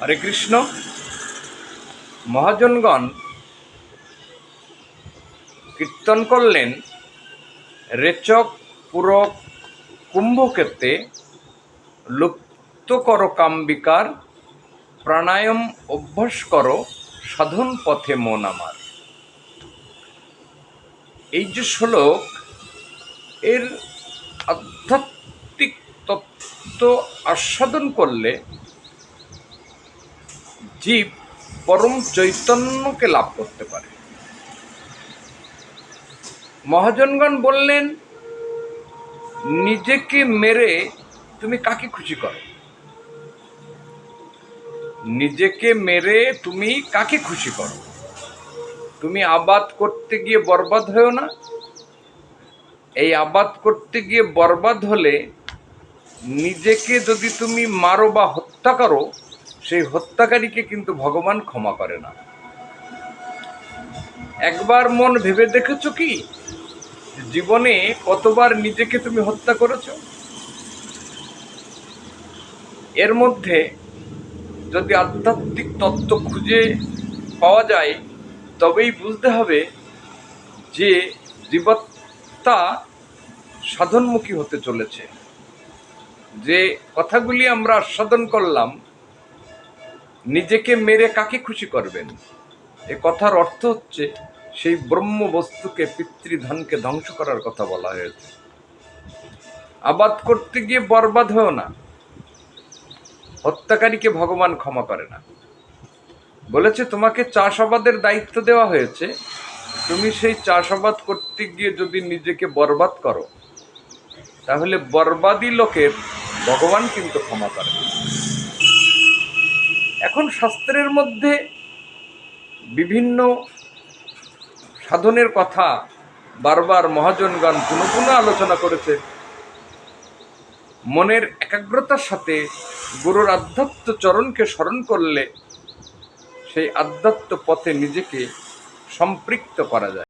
হরে কৃষ্ণ। মহাজনগণ কীর্তন করলেন রেচক পুরক কুম্ভক্ষেত্রে লুপ্ত কর কাম্বিকার প্রাণায়াম অভ্যাস করো, সাধন পথে মন আমার। এই যে শ্লোক, এর আধ্যাত্মিক তত্ত্ব আস্বাদন করলে জীব পরম চৈতন্যকে লাভ করতে পারে। মহাজনগণ বললেন, নিজেকে মেরে তুমি কাকে খুশি করো? নিজেকে মেরে তুমি কাকে খুশি করো? তুমি আবাদ করতে গিয়ে বরবাদ হয়েও না? এই আবাদ করতে গিয়ে বরবাদ হলে নিজেকে যদি তুমি মারো বা হত্যা করো সেই হত্যাকারীকে কিন্তু ভগবান ক্ষমা করে না। একবার মন ভেবে দেখেছ কি? জীবনে কতবার নিজেকে তুমি হত্যা করেছ? এর মধ্যে যদি আধ্যাত্মিক তত্ত্ব খুঁজে পাওয়া যায়, তবেই বুঝতে হবে যে জীবত্তা সাধনমুখী হতে চলেছে। যে কথাগুলি আমরা আস্বাদন করলাম নিজেকে মেরে কাকে খুশি করবেন? এ কথার অর্থ হচ্ছে, সেই ব্রহ্ম বস্তুকে পিতৃধনকে ধ্বংস করার কথা বলা হয়েছে। আবাদ করতে গিয়ে বরবাদ হয়েও না। হত্যাকারীকে ভগবান ক্ষমা করে না। বলেছে, তোমাকে চাষাবাদের দায়িত্ব দেওয়া হয়েছে। তুমি সেই চাষাবাদ করতে গিয়ে যদি নিজেকে বরবাদ করো, তাহলে বরবাদি লোকের ভগবান কিন্তু ক্ষমা করে না। এখন শাস্ত্রের মধ্যে বিভিন্ন সাধনের কথা বারবার মহাজনগণ পুনঃ পুনঃ আলোচনা করেছে। মনের একাগ্রতার সাথে গুরুর আধ্যাত্ম চরণকে স্মরণ করলে সেই আধ্যাত্ম পথে নিজেকে সম্পৃক্ত করা যায়।